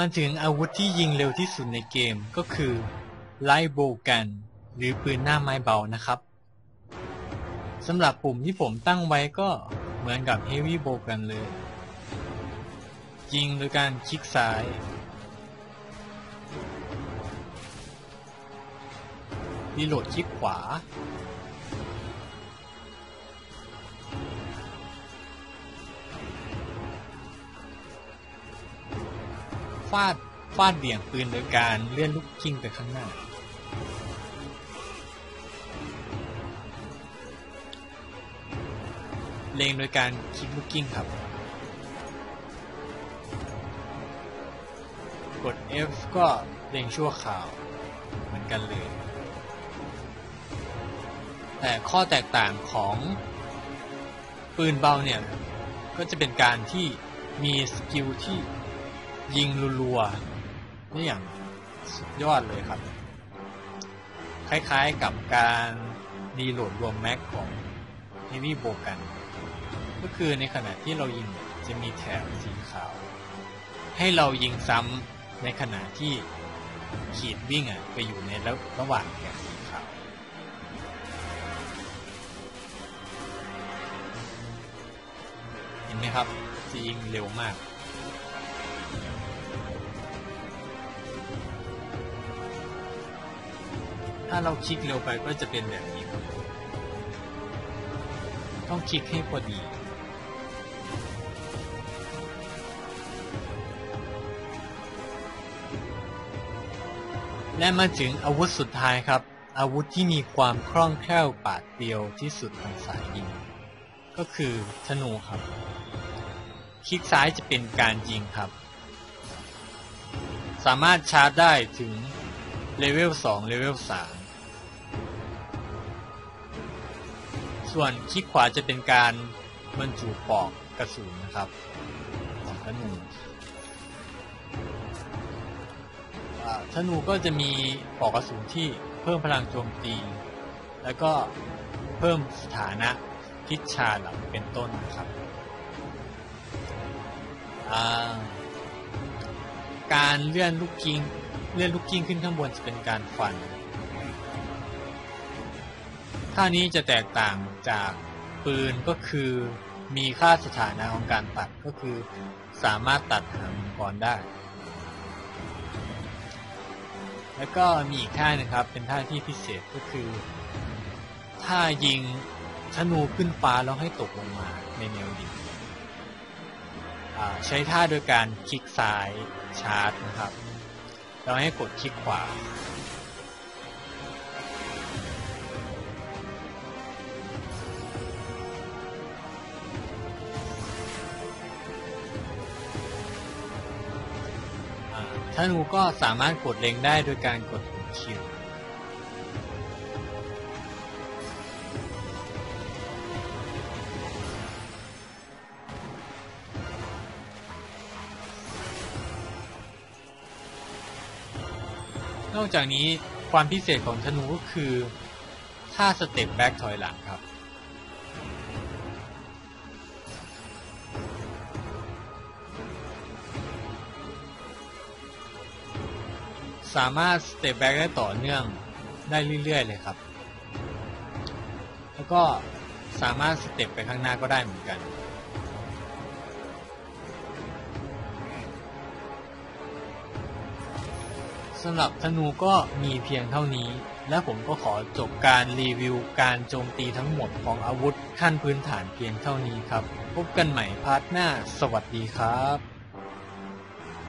มาถึงอาวุธที่ยิงเร็วที่สุดในเกมก็คือไลโบกัน หรือปืนหน้าไม้เบานะครับสำหรับปุ่มที่ผมตั้งไว้ก็เหมือนกับ Heavy b o w กันเลย ยิงโดยการคลิกซ้าย รีโหลดคลิกขวาาดฟาดเบี่ยงปืนโดยการเลื่อนลูกกิ้งไปข้างหน้า เลงโดยการคลิกลูกกิ้งครับ กด F ก็เลงชั่วคราวเหมือนกันเลย แต่ข้อแตกต่างของปืนเบาเนี่ย ก็จะเป็นการที่มีสกิลที่ ยิงรัวๆนี่อย่างสุดยอดเลยครับ คล้ายๆกับการรีโหลดรวมแม็กของ Heavy b o w กันก็คือในขณะที่เรายิงจะมีแถบสีขาว ให้เรายิงซ้ำในขณะที่ขีดวิ่งอะไปอยู่ในระระหว่างแถบสีขาว เห็นไหมครับจะยิงเร็วมาก ถ้าเราคลิกเร็วไปก็จะเป็นแบบนี้ครับต้องคลิกให้พอดี และมาถึงอาวุธสุดท้ายครับ อาวุธที่มีความคล่องแคล่วปาดเปรียวที่สุดของสายยิง ก็คือธนูครับ คลิกซ้ายจะเป็นการยิงครับ สามารถชาร์จได้ถึง เลเวล2เลเวล3ส่วนคลิกขวาจะเป็นการบรรจุปอกกระสุนนะครับของธนูธนูก็จะมีปอกกระสุนที่เพิ่มพลังโจมตี แล้วก็เพิ่มสถานะพิชชาหลังเป็นต้นนะครับการเลื่อนลูกกิ้ง เลื่อนลูกกิ้งขึ้นข้างบนจะเป็นการฟัน ท่านี้จะแตกต่างจากปืนก็คือมีค่าสถานะของการตัดก็คือสามารถตัดหางมังกรได้ แล้วก็มีอีกท่านะครับเป็นท่าที่พิเศษก็คือท่ายิงธนูขึ้นฟ้าแล้วให้ตกลงมาในแนวดิ่งใช้ท่าโดยการคลิกซ้ายชาร์จนะครับ แล้วให้กดคลิกขวาท่านูก็สามารถกดเล็งได้โดยการกดคิว นอกจากนี้ความพิเศษของธนูก็คือท่าสเต็ปแบ็กถอยหลังครับ สามารถสเต็ปแบ็กได้ต่อเนื่องได้เรื่อยๆเลยครับ แล้วก็สามารถสเต็ปไปข้างหน้าก็ได้เหมือนกัน สำหรับธนูก็มีเพียงเท่านี้ และผมก็ขอจบการรีวิวการโจมตีทั้งหมดของอาวุธขั้นพื้นฐานเพียงเท่านี้ครับ พบกันใหม่พาร์ทหน้า สวัสดีครับ